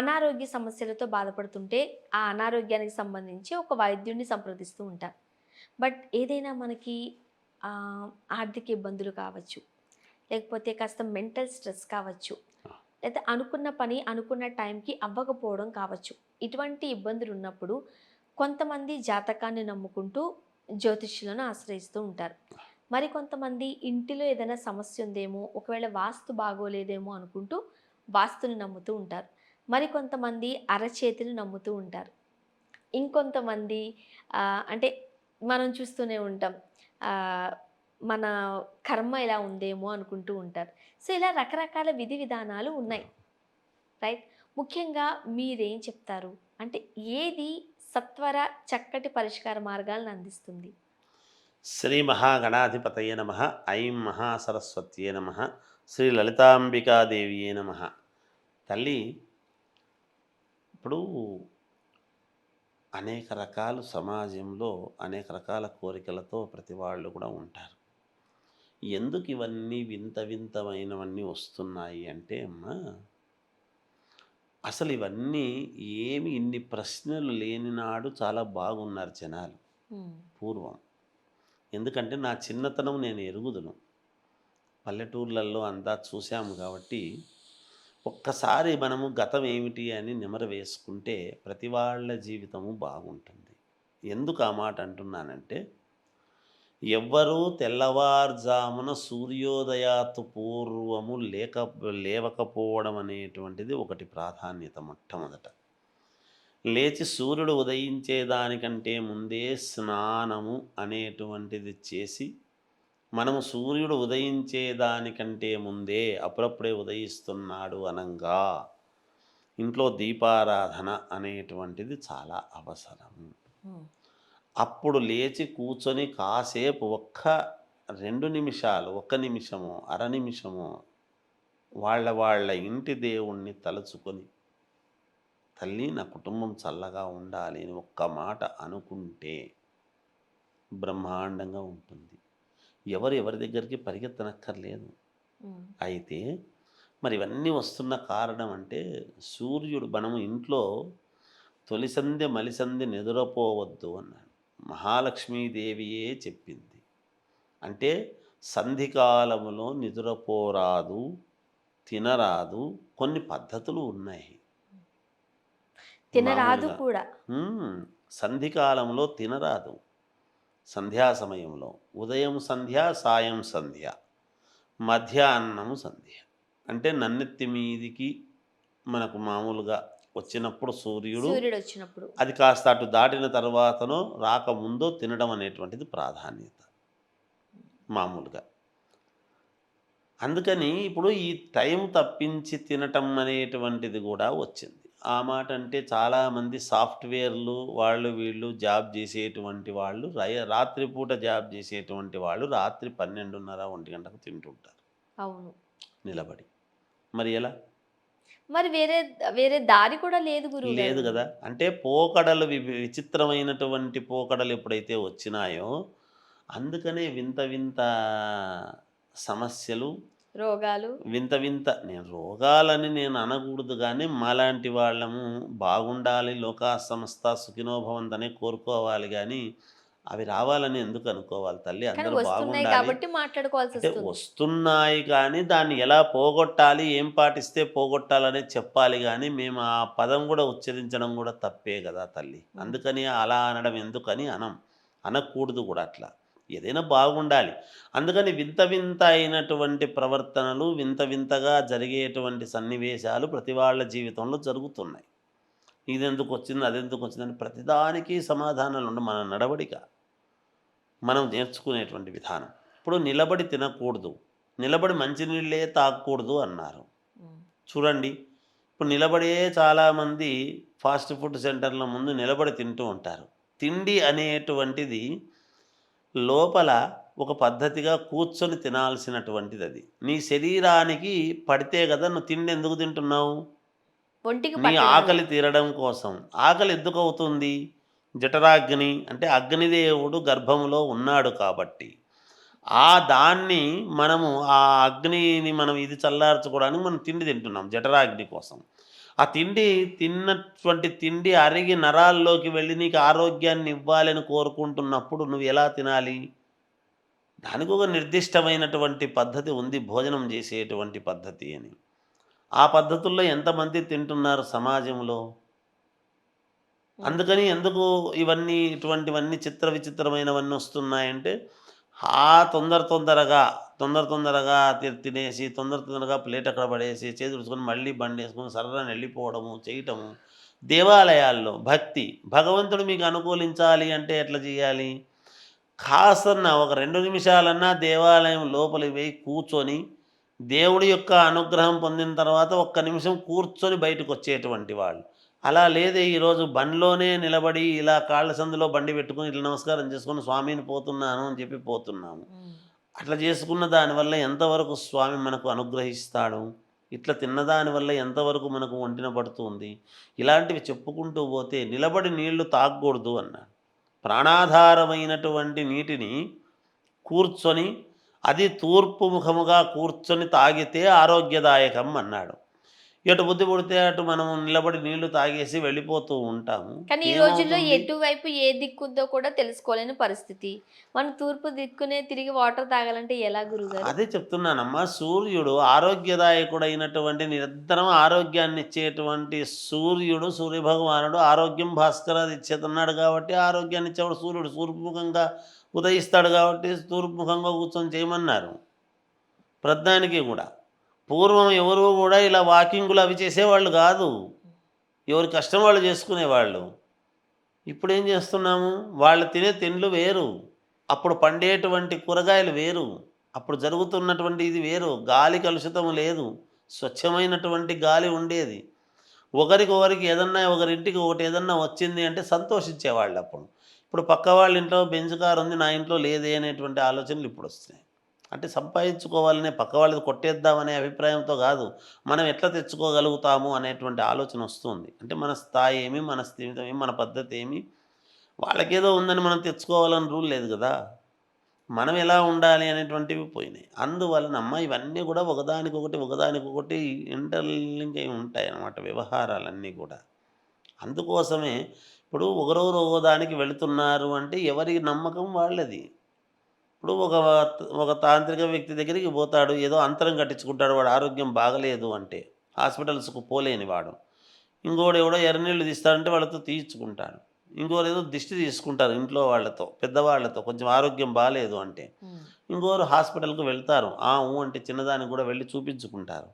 అనారోగ్య సమస్యలతో బాధపడుతుంటే ఆ అనారోగ్యానికి సంబంధించి ఒక వైద్యుడిని సంప్రదిస్తూ ఉంటారు బట్ ఏదైనా మనకి ఆర్థిక ఇబ్బందులు కావచ్చు లేకపోతే కాస్త మెంటల్ స్ట్రెస్ కావచ్చు లేదా అనుకున్న పని అనుకున్న టైంకి అవ్వకపోవడం కావచ్చు. ఇటువంటి ఇబ్బందులు ఉన్నప్పుడు కొంతమంది జాతకాన్ని నమ్ముకుంటూ జ్యోతిష్యులను ఆశ్రయిస్తూ ఉంటారు. మరి కొంతమంది ఇంటిలో ఏదైనా సమస్య ఉందేమో ఒకవేళ వాస్తు బాగోలేదేమో అనుకుంటూ వాస్తుని నమ్ముతూ ఉంటారు. మరి కొంతమంది అరచేతిని నమ్ముతూ ఉంటారు. ఇంకొంతమంది అంటే మనం చూస్తూనే ఉంటాం మన కర్మ ఇలా ఉందేమో అనుకుంటూ ఉంటారు. సో ఇలా రకరకాల విధి విధానాలు ఉన్నాయి. రైట్? ముఖ్యంగా మీరేం చెప్తారు? అంటే ఏది సత్వర చక్కటి పరిష్కార మార్గాలను అందిస్తుంది? శ్రీ మహాగణాధిపతయ నమ ఐం మహాసరస్వత్యే నమ శ్రీ లలితాంబికాదేవియే నమ. తల్లి ఇప్పుడు అనేక రకాలు సమాజంలో అనేక రకాల కోరికలతో ప్రతి వాళ్ళు కూడా ఉంటారు. ఎందుకు ఇవన్నీ వింత వింతమైనవన్నీ వస్తున్నాయి అంటే అమ్మా అసలు ఇవన్నీ ఏమి ఇన్ని ప్రశ్నలు లేని నాడు చాలా బాగున్నారు జనాలు పూర్వం. ఎందుకంటే నా చిన్నతనం నేను ఎరుగుదును. పల్లెటూర్లలో అంతా చూసాము కాబట్టి ఒక్కసారి మనము గతం ఏమిటి అని నిమర వేసుకుంటే ప్రతి వాళ్ళ జీవితము బాగుంటుంది. ఎందుకు ఆ మాట అంటున్నానంటే ఎవ్వరూ తెల్లవారుజామున సూర్యోదయాతు పూర్వము లేక లేవకపోవడం అనేటువంటిది ఒకటి ప్రాధాన్యత మొట్టమొదట. లేచి సూర్యుడు ఉదయించేదానికంటే ముందే స్నానము అనేటువంటిది చేసి మనము సూర్యుడు ఉదయించేదానికంటే ముందే అప్పుడప్పుడే ఉదయిస్తున్నాడు అనంగా. ఇంట్లో దీపారాధన అనేటువంటిది చాలా అవసరం. అప్పుడు లేచి కూర్చొని కాసేపు ఒక్క రెండు నిమిషాలు ఒక్క నిమిషము అర నిమిషము వాళ్ళ వాళ్ళ ఇంటి దేవుణ్ణి తలుచుకొని తల్లి నా కుటుంబం చల్లగా ఉండాలి అని ఒక్క మాట అనుకుంటే బ్రహ్మాండంగా ఉంటుంది. ఎవరు ఎవరి దగ్గరికి పరిగెత్తనక్కర్లేదు. అయితే మరి ఇవన్నీ వస్తున్న కారణం అంటే సూర్యుడు మనము ఇంట్లో తొలిసంధ్య మలిసంధ్య నిద్రపోవద్దు అన్నాడు. మహాలక్ష్మీదేవియే చెప్పింది. అంటే సంధికాలములో నిద్రపోరాదు తినరాదు కొన్ని పద్ధతులు ఉన్నాయి. తినరాదు. కూడా. సంధికాలంలో తినరాదు. సంధ్యా సమయంలో. ఉదయం సంధ్య సాయం సంధ్య. మధ్యాహ్నము సంధ్య. అంటే నన్నెత్తి మీదికి మనకు మామూలుగా వచ్చినప్పుడు సూర్యుడు సూర్యుడు వచ్చినప్పుడు. అది కాస్త అటు దాటిన తర్వాతనో రాకముందో తినడం అనేటువంటిది ప్రాధాన్యత. మామూలుగా. అందుకని ఇప్పుడు ఈ టైం తప్పించి తినటం అనేటువంటిది కూడా వచ్చింది. ఆ మాట అంటే చాలామంది సాఫ్ట్వేర్లు వాళ్ళు వీళ్ళు జాబ్ చేసేటువంటి వాళ్ళు రయ రాత్రిపూట జాబ్ చేసేటువంటి వాళ్ళు రాత్రి పన్నెండున్నర ఒంటి గంటకు తింటుంటారు. అవును. నిలబడి. మరి ఎలా? మరి వేరే వేరే దారి కూడా లేదు గురువు లేదు కదా. అంటే పోకడలు విచిత్రమైనటువంటి పోకడలు ఎప్పుడైతే వచ్చినాయో అందుకనే వింత వింత సమస్యలు రోగాలు? వింత వింత. నేను రోగాలని నేను అనకూడదు కానీ మాలాంటి వాళ్ళము బాగుండాలి లోకా సంస్థ సుఖినోభవంతనే కోరుకోవాలి కానీ అవి రావాలని ఎందుకు అనుకోవాలి తల్లి? అందరూ బాగుండాలి. వస్తున్నాయి కానీ దాన్ని ఎలా పోగొట్టాలి ఏం పాటిస్తే పోగొట్టాలనే చెప్పాలి కానీ మేము ఆ పదం కూడా ఉచ్చరించడం కూడా తప్పే కదా తల్లి. అందుకని అలా అనడం ఎందుకని అనం. అనకూడదు కూడా అట్లా. ఏదైనా బాగుండాలి. అందుకని వింత వింత అయినటువంటి ప్రవర్తనలు వింత వింతగా జరిగేటువంటి సన్నివేశాలు ప్రతి వాళ్ళ జీవితంలో జరుగుతున్నాయి. ఇది ఎందుకు వచ్చింది అది ఎందుకు వచ్చిందని ప్రతిదానికి సమాధానాలు ఉండ మన నడవడిక మనం నేర్చుకునేటువంటి విధానం. ఇప్పుడు నిలబడి తినకూడదు నిలబడి మంచినీళ్ళే తాగకూడదు అన్నారు. చూడండి ఇప్పుడు నిలబడే చాలామంది ఫాస్ట్ ఫుడ్ సెంటర్ల ముందు నిలబడి తింటూ ఉంటారు. తిండి అనేటువంటిది లోపల ఒక పద్ధతిగా కూర్చొని తినాల్సినటువంటిది అది నీ శరీరానికి పడితే కదా నువ్వు తిండి ఎందుకు తింటున్నావు? నీ. ఆకలి తీరడం కోసం. ఆకలి ఎందుకు అవుతుంది జఠరాగ్ని అంటే అగ్నిదేవుడు గర్భంలో ఉన్నాడు కాబట్టి. ఆ దాన్ని మనము ఆ అగ్నిని మనం ఇది చల్లార్చుకోవడానికి మనం తిండి తింటున్నాం జఠరాగ్ని కోసం. ఆ తిండి తిన్నటువంటి తిండి అరిగి నరాల్లోకి వెళ్ళి నీకు ఆరోగ్యాన్ని ఇవ్వాలని కోరుకుంటున్నప్పుడు నువ్వు ఎలా తినాలి? దానికి ఒక నిర్దిష్టమైనటువంటి పద్ధతి ఉంది భోజనం చేసేటువంటి పద్ధతి అని. ఆ పద్ధతుల్లో ఎంతమంది తింటున్నారు సమాజంలో? అందుకని ఎందుకు ఇవన్నీ ఇటువంటివన్నీ చిత్ర విచిత్రమైనవన్నీ వస్తున్నాయంటే ఆ తొందర తొందరగా తొందర తొందరగా తినేసి తొందర తొందరగా ప్లేట్ అక్కడ పడేసి చేతి ఉడుచుకొని మళ్ళీ బండి వేసుకొని సర్రని వెళ్ళిపోవడము చేయటము దేవాలయాల్లో భక్తి భగవంతుడు మీకు అనుకూలించాలి అంటే ఎట్లా చేయాలి? కాస్తన్నా ఒక రెండు నిమిషాలన్నా దేవాలయం లోపలికి పోయి కూర్చొని దేవుడి యొక్క అనుగ్రహం పొందిన తర్వాత ఒక్క నిమిషం కూర్చొని బయటకు వచ్చేటువంటి వాళ్ళు. అలా లేదే ఈరోజు బండిలోనే నిలబడి ఇలా కాళ్ళ సందులో బండి పెట్టుకొని ఇట్లా నమస్కారం చేసుకొని స్వామిని పోతున్నాను అని చెప్పి పోతున్నాము. అట్లా చేసుకున్న దానివల్ల ఎంతవరకు స్వామి మనకు అనుగ్రహిస్తాడు? ఇట్లా తిన్నదాని వల్ల ఎంతవరకు మనకు వంటిన పడుతుంది? ఇలాంటివి చెప్పుకుంటూ పోతే నిలబడి నీళ్ళు తాగకూడదు అన్నాడు. ప్రాణాధారమైనటువంటి నీటిని కూర్చొని అది తూర్పు ముఖముగా కూర్చొని తాగితే ఆరోగ్యదాయకం అన్నాడు. ఎటు బుద్ధి పుడితే అటు మనం నిలబడి నీళ్ళు తాగేసి వెళ్ళిపోతూ ఉంటాము. కానీ ఈ రోజుల్లో? ఎటువైపు ఏ దిక్కుందో కూడా తెలుసుకోలేని పరిస్థితి. మన తూర్పు దిక్కునే తిరిగి వాటర్ తాగాలంటే ఎలా గురుగారు? అదే చెప్తున్నానమ్మా సూర్యుడు ఆరోగ్యదాయకుడైనటువంటి నిరంతరం ఆరోగ్యాన్ని ఇచ్చేటువంటి సూర్యుడు సూర్యభగవానుడు ఆరోగ్యం భాస్కరాది ఇచ్చేతున్నాడు కాబట్టి ఆరోగ్యాన్ని ఇచ్చేవాడు సూర్యుడు. సూర్యముఖంగా ఉదయిస్తాడు కాబట్టి తూర్పుముఖంగా కూర్చొని చేయమన్నారు. ప్రధానికి కూడా. పూర్వం ఎవరు కూడా ఇలా వాకింగ్లు అవి చేసేవాళ్ళు కాదు. ఎవరి కష్టం వాళ్ళు చేసుకునేవాళ్ళు. ఇప్పుడు ఏం చేస్తున్నాము? వాళ్ళు తినే తిండ్లు వేరు. అప్పుడు పండేటువంటి కూరగాయలు వేరు. అప్పుడు జరుగుతున్నటువంటి ఇది వేరు. గాలి కలుషితం లేదు. స్వచ్ఛమైనటువంటి గాలి ఉండేది. ఒకరికొకరికి ఏదన్నా ఒకరింటికి ఒకటి ఏదన్నా వచ్చింది అంటే సంతోషించేవాళ్ళు అప్పుడు. ఇప్పుడు పక్క వాళ్ళ ఇంట్లో బెంచ్ కారు ఉంది నా ఇంట్లో లేదే అనేటువంటి ఆలోచనలు ఇప్పుడు వస్తున్నాయి. అంటే సంపాదించుకోవాలనే పక్క వాళ్ళది కొట్టేద్దామనే అభిప్రాయంతో కాదు మనం ఎట్లా తెచ్చుకోగలుగుతాము అనేటువంటి ఆలోచన వస్తుంది. అంటే మన స్థాయి ఏమి మన స్థిమితం ఏమి మన పద్ధతి ఏమి వాళ్ళకేదో ఉందని మనం తెచ్చుకోవాలని రూల్ లేదు కదా. మనం ఎలా ఉండాలి అనేటువంటివి పోయినాయి. అందువలన ఇవన్నీ కూడా ఒకదానికొకటి ఒకదానికొకటి ఇంటర్లింక్ అయి ఉంటాయి అన్నమాట వ్యవహారాలన్నీ కూడా. అందుకోసమే ఇప్పుడు ఒకరోజు ఒకదానికి వెళుతున్నారు అంటే ఎవరి నమ్మకం వాళ్ళది. ఇప్పుడు ఒక ఒక తాంత్రిక వ్యక్తి దగ్గరికి పోతాడు ఏదో అంతరం కట్టించుకుంటాడు వాడు ఆరోగ్యం బాగలేదు అంటే హాస్పిటల్స్కు పోలేని వాడు. ఇంకోడు ఎవడో ఎర్రనీళ్ళు తీస్తాడంటే వాళ్ళతో తీయించుకుంటాడు. ఇంకోరు ఏదో దిష్టి తీసుకుంటారు ఇంట్లో వాళ్ళతో పెద్దవాళ్ళతో కొంచెం ఆరోగ్యం బాగాలేదు అంటే. ఇంకోరు హాస్పిటల్కి వెళ్తారు ఆ ఊ అంటే చిన్నదానికి కూడా వెళ్ళి చూపించుకుంటారు.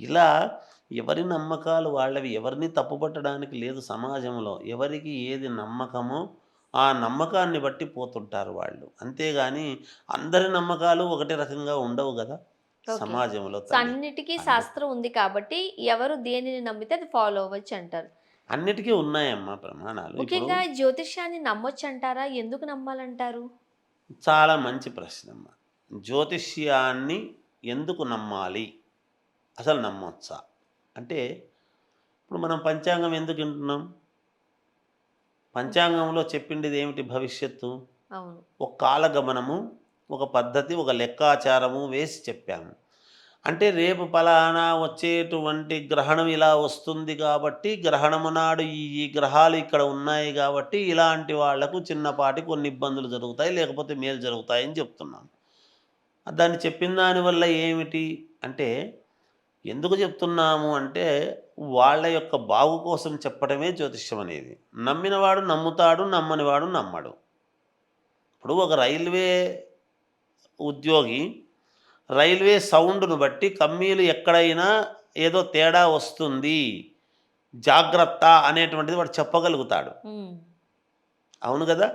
ఇలా ఎవరి నమ్మకాలు వాళ్ళవి ఎవరిని తప్పుపట్టడానికి లేదు సమాజంలో. ఎవరికి ఏది నమ్మకమో ఆ నమ్మకాన్ని బట్టి పోతుంటారు వాళ్ళు. అంతేగాని అందరి నమ్మకాలు ఒకటే రకంగా ఉండవు కదా. సమాజంలో. అన్నిటికీ శాస్త్రం ఉంది కాబట్టి ఎవరు దేనిని నమ్మితే అది ఫాలో అవ్వచ్చు అంటారు. అన్నిటికీ ఉన్నాయమ్మా ప్రమాణాలు. ముఖ్యంగా జ్యోతిష్యాన్ని నమ్మొచ్చు అంటారా ఎందుకు నమ్మాలంటారు? చాలా మంచి ప్రశ్న అమ్మ జ్యోతిష్యాన్ని ఎందుకు నమ్మాలి? అసలు నమ్మొచ్చా? అంటే ఇప్పుడు మనం పంచాంగం ఎందుకు వింటున్నాం? పంచాంగంలో చెప్పిండేది ఏమిటి భవిష్యత్తు? ఒక కాలగమనము ఒక పద్ధతి ఒక లెక్కాచారము వేసి చెప్పాము. అంటే రేపు పలానా వచ్చేటువంటి గ్రహణం ఇలా వస్తుంది కాబట్టి గ్రహణము నాడు ఈ గ్రహాలు ఇక్కడ ఉన్నాయి కాబట్టి ఇలాంటి వాళ్ళకు చిన్నపాటి కొన్ని ఇబ్బందులు జరుగుతాయి లేకపోతే మేలు జరుగుతాయని చెప్తున్నాం దాన్ని చెప్పిన దానివల్ల ఏమిటి? అంటే ఎందుకు చెప్తున్నాము అంటే వాళ్ళ యొక్క బాగు కోసం చెప్పడమే జ్యోతిష్యం అనేది. నమ్మినవాడు నమ్ముతాడు నమ్మనివాడు నమ్మడు. ఇప్పుడు ఒక రైల్వే ఉద్యోగి రైల్వే సౌండ్ను బట్టి కమ్మీలు ఎక్కడైనా ఏదో తేడా వస్తుంది జాగ్రత్త అనేటువంటిది వాడు చెప్పగలుగుతాడు. అవును కదా?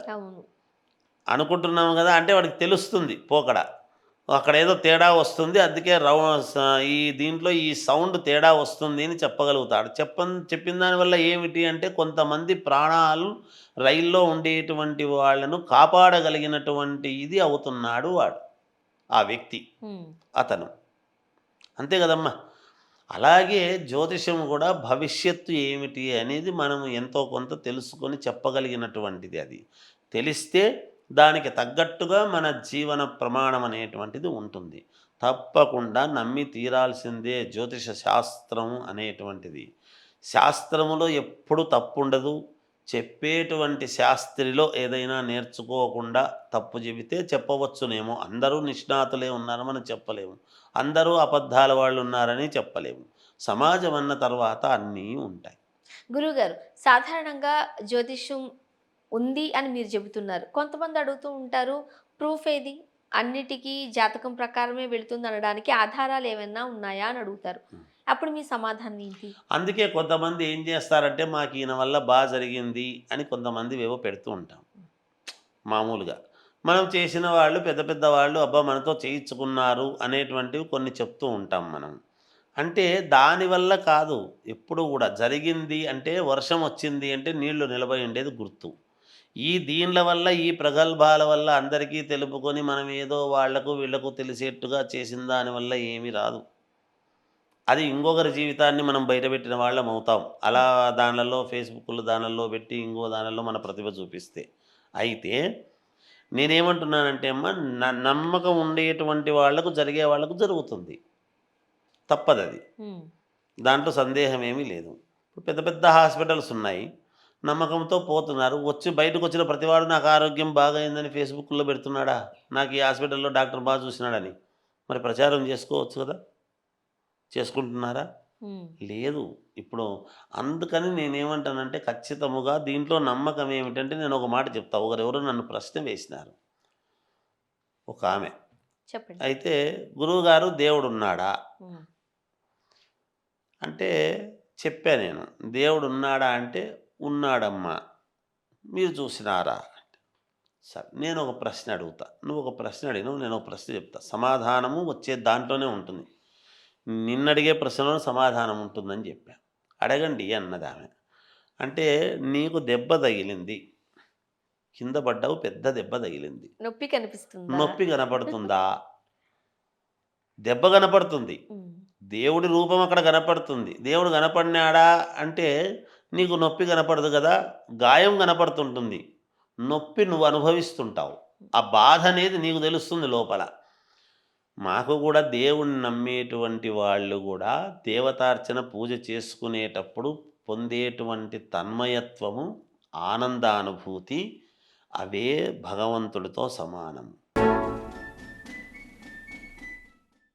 అనుకుంటున్నాము కదా? అంటే వాడికి తెలుస్తుంది పోకడ. అక్కడ ఏదో తేడా వస్తుంది అందుకే రౌ స- ఈ దీంట్లో ఈ సౌండ్ తేడా వస్తుంది అని చెప్పగలుగుతాడు. చెప్ప చెప్పిన దానివల్ల ఏమిటి అంటే కొంతమంది ప్రాణాలు రైల్లో ఉండేటువంటి వాళ్ళను కాపాడగలిగినటువంటి ఇది అవుతున్నాడు వాడు ఆ వ్యక్తి. అతను. అంతే కదమ్మా? అలాగే జ్యోతిషం కూడా భవిష్యత్తు ఏమిటి అనేది మనం ఎంతో కొంత తెలుసుకొని చెప్పగలిగినటువంటిది అది. తెలిస్తే దానికి తగ్గట్టుగా మన జీవన ప్రమాణం అనేటువంటిది ఉంటుంది. తప్పకుండా నమ్మి తీరాల్సిందే జ్యోతిష శాస్త్రం అనేటువంటిది. శాస్త్రములో ఎప్పుడు తప్పు ఉండదు చెప్పేటువంటి శాస్త్రిలో ఏదైనా నేర్చుకోకుండా తప్పు చెబితే చెప్పవచ్చునేమో. అందరూ నిష్ణాతులే ఉన్నారని మనం చెప్పలేము. అందరూ అబద్ధాల వాళ్ళు ఉన్నారని చెప్పలేము. సమాజం అన్న తర్వాత అన్నీ ఉంటాయి. గురుగారు సాధారణంగా జ్యోతిష్యం ఉంది అని మీరు చెబుతున్నారు. కొంతమంది అడుగుతూ ఉంటారు ప్రూఫ్ ఏది? అన్నిటికీ జాతకం ప్రకారమే వెళుతుంది అనడానికి ఆధారాలు ఏమైనా ఉన్నాయా అని అడుగుతారు. అప్పుడు మీ సమాధానం ఏంటి? అందుకే కొంతమంది ఏం చేస్తారంటే మాకు ఈయన వల్ల బాగా జరిగింది అని కొంతమంది ఏవో పెడుతూ ఉంటాం. మామూలుగా. మనం చేసిన వాళ్ళు పెద్ద పెద్ద వాళ్ళు అబ్బా మనతో చేయించుకున్నారు అనేటువంటివి కొన్ని చెప్తూ ఉంటాం మనం. అంటే దానివల్ల కాదు. ఎప్పుడు కూడా జరిగింది అంటే వర్షం వచ్చింది అంటే నీళ్ళు నిలబడి ఉండేది గుర్తు. ఈ దీనిల వల్ల ఈ ప్రగల్భాల వల్ల అందరికీ తెలుపుకొని మనం ఏదో వాళ్ళకు వీళ్ళకు తెలిసేట్టుగా చేసిన దానివల్ల ఏమీ రాదు. అది ఇంకొకరి జీవితాన్ని మనం బయటపెట్టిన వాళ్ళం అవుతాం. అలా దానిలలో ఫేస్బుక్లో దానిలో పెట్టి ఇంకో దానిలో మన ప్రతిభ చూపిస్తే. అయితే నేనేమంటున్నానంటే అమ్మ న- నమ్మకం ఉండేటువంటి వాళ్ళకు జరిగే వాళ్ళకు జరుగుతుంది. తప్పదు అది Hmm. దాంట్లో సందేహం ఏమీ లేదు. ఇప్పుడు పెద్ద పెద్ద హాస్పిటల్స్ ఉన్నాయి. నమ్మకంతో పోతున్నారు. వచ్చి బయటకు వచ్చిన ప్రతివాడు నాకు ఆరోగ్యం బాగైందని ఫేస్బుక్లో పెడుతున్నాడా? నాకు ఈ హాస్పిటల్లో డాక్టర్ బాగా చూసినాడని. మరి ప్రచారం చేసుకోవచ్చు కదా? చేసుకుంటున్నారా. లేదు. ఇప్పుడు అందుకని నేనేమంటానంటే ఖచ్చితముగా దీంట్లో నమ్మకం ఏమిటంటే నేను ఒక మాట చెప్తా. ఒకరెవరు నన్ను ప్రశ్న వేసినారు. ఒక ఆమె. చెప్పండి. అయితే గురువుగారు దేవుడు ఉన్నాడా. అంటే చెప్పా నేను. దేవుడు ఉన్నాడా అంటే ఉన్నాడమ్మా. మీరు చూసినారా? సరే నేను ఒక ప్రశ్న అడుగుతా. నువ్వు ఒక ప్రశ్న అడిగినావు నేను ఒక ప్రశ్న చెప్తా. సమాధానము వచ్చే దాంట్లోనే ఉంటుంది. నిన్నడిగే ప్రశ్నలో సమాధానం ఉంటుందని చెప్పా. అడగండి అన్నది ఆమె. అంటే నీకు దెబ్బ తగిలింది. కింద పడ్డావు పెద్ద దెబ్బ తగిలింది. నొప్పి కనిపిస్తుందా? నొప్పి కనపడుతుందా? దెబ్బ కనపడుతుంది. దేవుడి రూపం అక్కడ కనపడుతుంది. దేవుడు కనపడినాడా? అంటే నీకు నొప్పి కనపడదు కదా గాయం కనపడుతుంటుంది. నొప్పి నువ్వు అనుభవిస్తుంటావు. ఆ బాధ అనేది నీకు తెలుస్తుంది లోపల. మాకు కూడా దేవుణ్ణి నమ్మేటువంటి వాళ్ళు కూడా దేవతార్చన పూజ చేసుకునేటప్పుడు పొందేటువంటి తన్మయత్వము ఆనందానుభూతి అవే భగవంతుడితో సమానం.